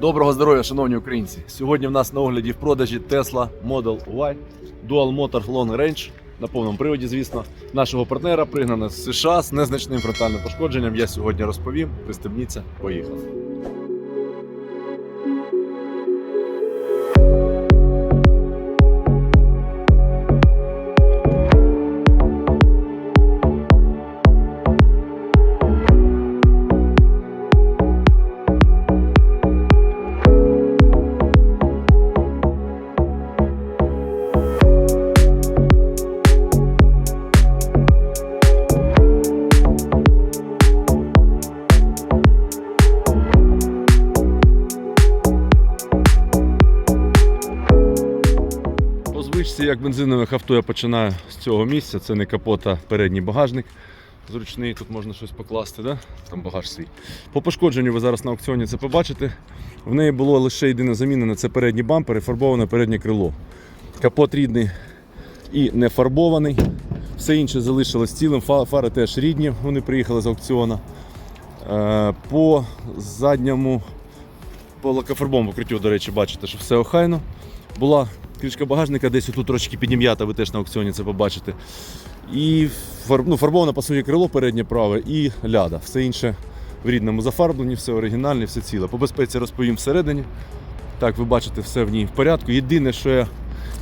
Доброго здоров'я, шановні українці! Сьогодні в нас на огляді в продажі Tesla Model Y Dual Motor Long Range на повному приводі, звісно, нашого партнера пригнана з США з незначним фронтальним пошкодженням. Я сьогодні розповім. Пристебніться, поїхали. Як бензинових авто, я починаю з цього місця. Це не капот, а передній багажник. Зручний, тут можна щось покласти, да? там багаж свій. По пошкодженню ви зараз на аукціоні це побачите. В неї було лише єдине замінене це передній бампер і фарбоване переднє крило. Капот рідний і не фарбований. Все інше залишилось цілим. Фари теж рідні, вони приїхали з аукціону. Е, По задньому, по лакофарбовому покриттю, до речі, бачите, що все охайно. Була кришка багажника, десь тут трошки підім'ята, ви теж на аукціоні це побачите. І ну, фарбоване пасує крило переднє праве і ляда. Все інше в рідному зафарбленні, все оригінальне, все ціле. По безпеці розповім всередині. Так, ви бачите, все в ній в порядку. Єдине, що я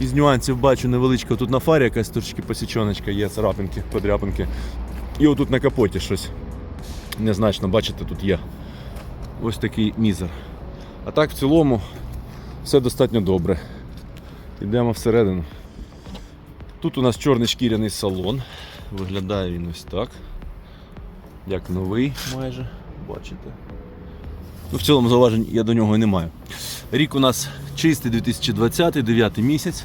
із нюансів бачу невеличко тут на фарі, якась трошки посічоночка є, царапинки, подряпинки. І отут на капоті щось незначно, бачите, тут є. Ось такий мізер. А так в цілому все достатньо добре. Йдемо всередину. Тут у нас чорний шкіряний салон. Виглядає він ось так. Як новий майже, бачите. Ну, в цілому зауважень я до нього і не маю. Рік у нас чистий 2020, 9 місяць.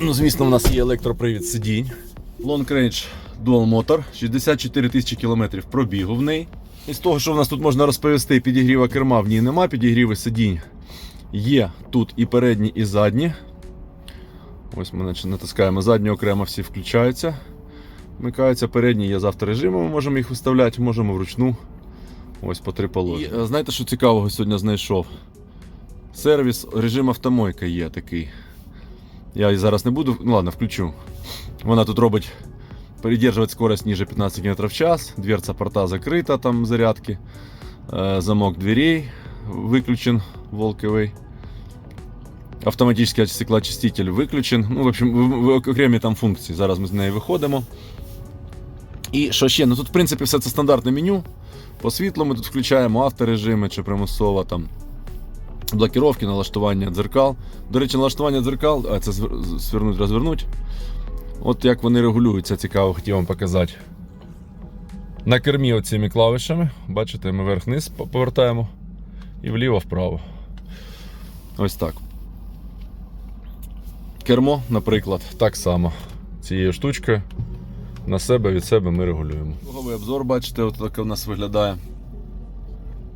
Ну, звісно, у нас є електропривід сидінь. Long Range Dual Motor, 64 тисячі кілометрів пробігу в неї. Із того, що в нас тут можна розповісти, підігріва керма в ній нема, підігріви сидінь є тут і передні, і задні. Ось ми натискаємо задні окремо, всі включаються. Вмикаються передні, є з авторежимом, ми можемо їх виставляти, можемо вручну. Ось по три положення. Е, знаєте, що цікавого сьогодні знайшов? Сервіс, режим автомойка є такий. Я її зараз не буду, ну ладно, включу. Вона тут робить передерживать скорость ниже 15 км в час, дверца порта закрыта, там зарядки, Э, замок дверей выключен, волковый. Автоматический стеклоочиститель виключен. Ну, в общем, окремі там функції. Зараз ми з неї виходимо. І що ще? Ну тут, в принципі, все це стандартне меню. По світлу ми тут включаємо авторежими чи примусово там блокировки, налаштування дзеркал. До речі, налаштування дзеркал, а це звер- свернуть, розвернуть. От як вони регулюються, цікаво, хотів вам показати. На кермі оціми клавішами, бачите, ми вверх-вниз повертаємо і вліво-вправо. Ось так. Кермо, наприклад, так само. Цією штучкою на себе від себе ми регулюємо. Круговий обзор, бачите, от так у нас виглядає.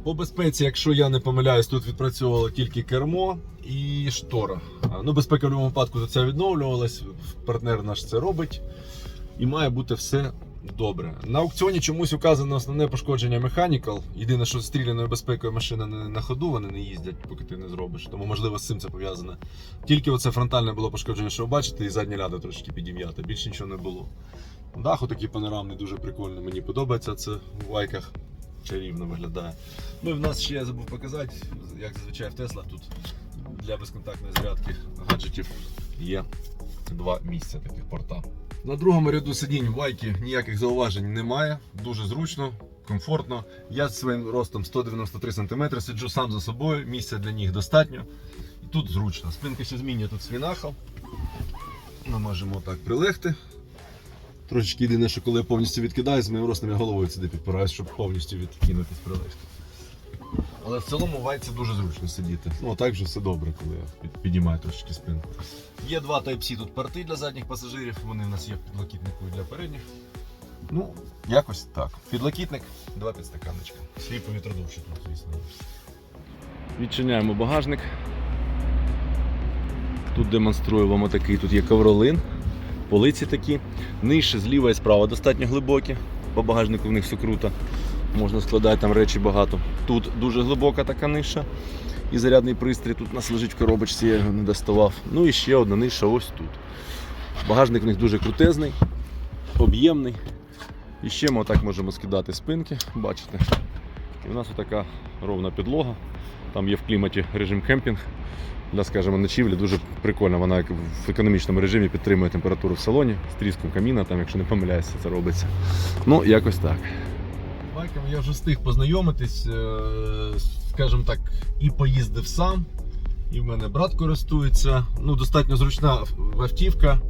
По безпеці, якщо я не помиляюсь, тут відпрацьовувало тільки кермо і штора. Ну, безпека в будь-якому випадку тут це відновлювалась, партнер наш це робить. І має бути все добре. На аукціоні чомусь указано основне пошкодження Mechanical. Єдине, що стріляною безпекою машина не на ходу, вони не їздять, поки ти не зробиш. Тому, можливо, з цим це пов'язане. Тільки оце фронтальне було пошкодження, що ви бачите, і задня ляда трошки підім'ята. Більше нічого не було. Дах такий панорамний, дуже прикольний. Мені подобається це в вайках. Чарівно виглядає. Ну і в нас ще я забув показати, як зазвичай в Теслах тут для безконтактної зарядки гаджетів є два місця таких порта. На другому ряду сидінь вайки ніяких зауважень немає. Дуже зручно, комфортно. Я з своїм ростом 193 см сиджу сам за собою, місця для ніг достатньо. І тут зручно. Спинка ще змінює тут свінахал. Ми можемо так прилегти. Трошечки єдине, що коли я повністю відкидаю, з моїм ростом я головою сюди підпираюсь, щоб повністю відкинутись прилегти. Але в цілому вайці дуже зручно сидіти. Ну, так вже все добре, коли я піднімаю трошечки спинку. Є два Type-C тут порти для задніх пасажирів, вони в нас є в підлокітнику і для передніх. Ну, якось так. Підлокітник, два підстаканничка. Свій повітродувчик тут, звісно. Відчиняємо багажник. Тут демонструю вам отакий, тут є ковролин, полиці такі. Нижче зліва і справа достатньо глибокі. По багажнику в них все круто. Можна складати там речі багато. Тут дуже глибока така ниша і зарядний пристрій. Тут у нас лежить в коробочці, я його не доставав. Ну і ще одна ниша ось тут. Багажник у них дуже крутезний, об'ємний. І ще ми отак можемо скидати спинки, бачите. І у нас така ровна підлога. Там є в кліматі режим кемпінг для, скажімо, ночівлі. Дуже прикольно. Вона в економічному режимі підтримує температуру в салоні з тріском каміна, там, якщо не помиляюся, це робиться. Ну, якось так. Байками я вже встиг познайомитись, е, скажімо так, і поїздив сам, і в мене брат користується. Ну, достатньо зручна автівка.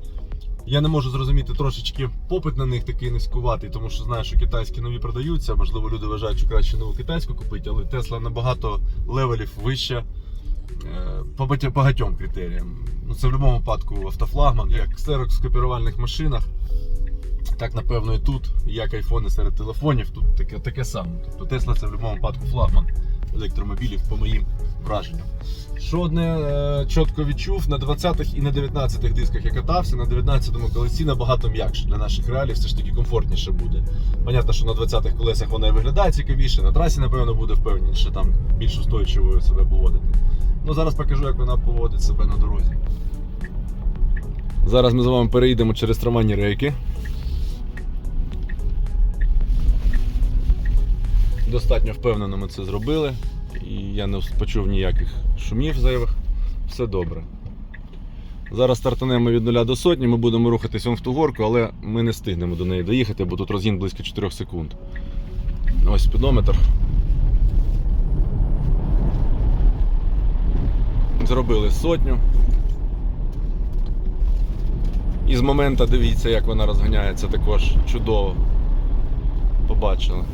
Я не можу зрозуміти трошечки попит на них такий низькуватий, тому що знаю, що китайські нові продаються. Можливо, люди вважають, що краще нову китайську купити, але Тесла набагато левелів вища е, по багатьом- критеріям. Ну, це в будь-якому випадку автофлагман, як в ксерокс-копірувальних машинах. Так, напевно, і тут, як айфони серед телефонів, тут таке, таке саме. Тобто Тесла це в будь-якому випадку флагман електромобілів, по моїм враженням. Що одне е, чітко відчув, на 20-х і на 19-х дисках я катався, на 19-му колесі набагато м'якше. Для наших реалій все ж таки комфортніше буде. Понятно, що на 20-х колесах вона і виглядає цікавіше, на трасі, напевно, буде впевненіше, там більш устойчивою себе поводити. Ну, зараз покажу, як вона поводить себе на дорозі. Зараз ми з вами переїдемо через трамвайні рейки. Достатньо впевнено ми це зробили. І я не почув ніяких шумів зайвих. Все добре. Зараз стартанемо від 0 до сотні, ми будемо рухатись вон в ту горку, але ми не встигнемо до неї доїхати, бо тут розгін близько 4 секунд. Ось спідометр. Зробили сотню. І з моменту дивіться, як вона розганяється також чудово. Побачили.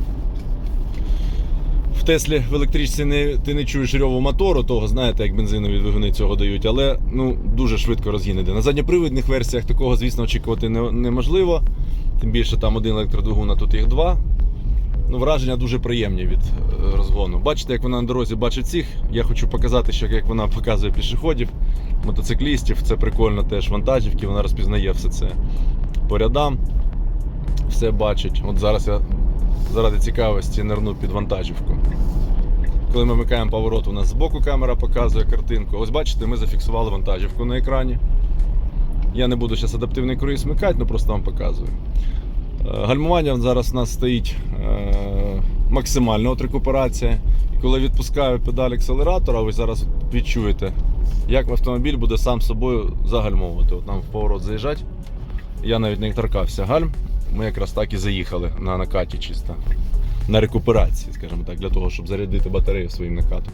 В Теслі в електричці не, ти не чуєш рьову мотору, того знаєте, як бензинові двигуни цього дають, але ну, дуже швидко розгін. На задньопривідних версіях такого, звісно, очікувати не, неможливо. Тим більше там один електродвигун, а тут їх два. Ну, враження дуже приємні від е, розгону. Бачите, як вона на дорозі бачить всіх. Я хочу показати, що як вона показує пішоходів, мотоциклістів. Це прикольно теж вантажівки, вона розпізнає все це по рядам. Все бачить. От зараз я заради цікавості нирну під вантажівку. Коли ми вмикаємо поворот, у нас збоку камера показує картинку. Ось бачите, ми зафіксували вантажівку на екрані. Я не буду зараз адаптивний круїз вмикати, ну просто вам показую. Е, Гальмування зараз у нас стоїть е, максимальна от рекуперація. І коли відпускаю педаль акселератора, ви зараз відчуєте, як автомобіль буде сам собою загальмовувати. От нам в поворот заїжджати. Я навіть не торкався гальм. Ми якраз так і заїхали на накаті чисто. На рекуперації, скажімо так, для того, щоб зарядити батарею своїм накатом.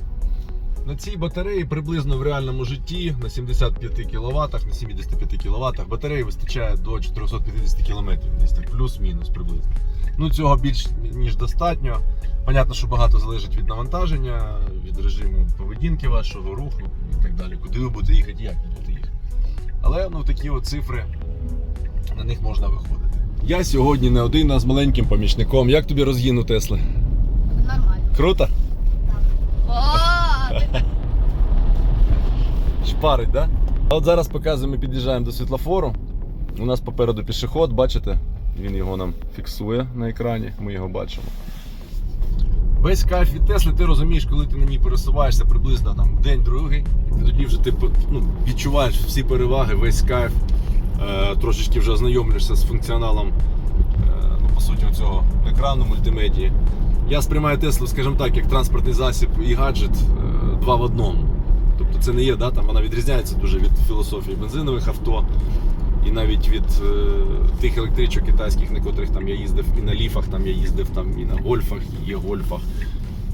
На цій батареї приблизно в реальному житті на 75 кВт, на 75 кВт батареї вистачає до 450 км, десь так плюс-мінус приблизно. Ну цього більш ніж достатньо. Понятно, що багато залежить від навантаження, від режиму поведінки вашого руху і так далі. Куди ви будете їхати, як ви будете їхати. Але ну такі от цифри на них можна виходити. Я сьогодні не один, а з маленьким помічником. Як тобі розгін у Тесли? Нормально. Круто? Ти Шпарить, да? А от зараз показуємо, ми під'їжджаємо до світлофору. У нас попереду пішоход, бачите? Він його нам фіксує на екрані, ми його бачимо. Весь кайф від Тесли, ти розумієш, коли ти на ній пересуваєшся приблизно там день-другий, і тоді вже ти ну, відчуваєш всі переваги, весь кайф, трошечки вже ознайомлюєшся з функціоналом е, ну, по суті, цього екрану мультимедії. Я сприймаю Теслу, скажімо так, як транспортний засіб і гаджет е, два в одному. Тобто це не є, да, там вона відрізняється дуже від філософії бензинових авто. І навіть від е, тих електричок китайських, на котрих там я їздив і на ліфах, там я їздив там і на гольфах, і є гольфах.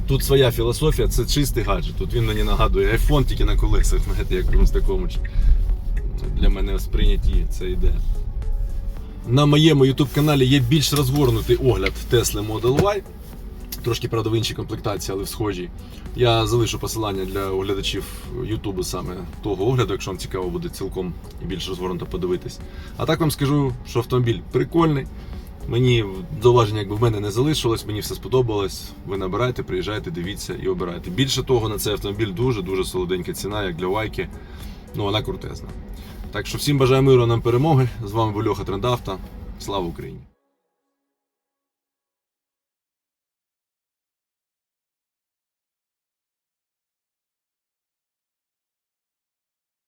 Тут своя філософія, це чистий гаджет. Тут він мені нагадує iPhone тільки на колесах, знаєте, якомусь такому. Для мене сприйнятті це ідея. На моєму YouTube каналі є більш розгорнутий огляд Tesla Model Y. Трошки, правда, в іншій комплектації, але в схожій. Я залишу посилання для оглядачів Ютубу саме того огляду, якщо вам цікаво буде цілком і більш розгорнуто подивитись. А так вам скажу, що автомобіль прикольний. Мені зауваження якби в мене не залишилось, мені все сподобалось. Ви набирайте, приїжджайте, дивіться і обирайте. Більше того, на цей автомобіль дуже-дуже солоденька ціна, як для Вайки. Ну, вона крутезна. Так що всім бажаю миру нам перемоги. З вами був Льоха Трендафта. Слава Україні!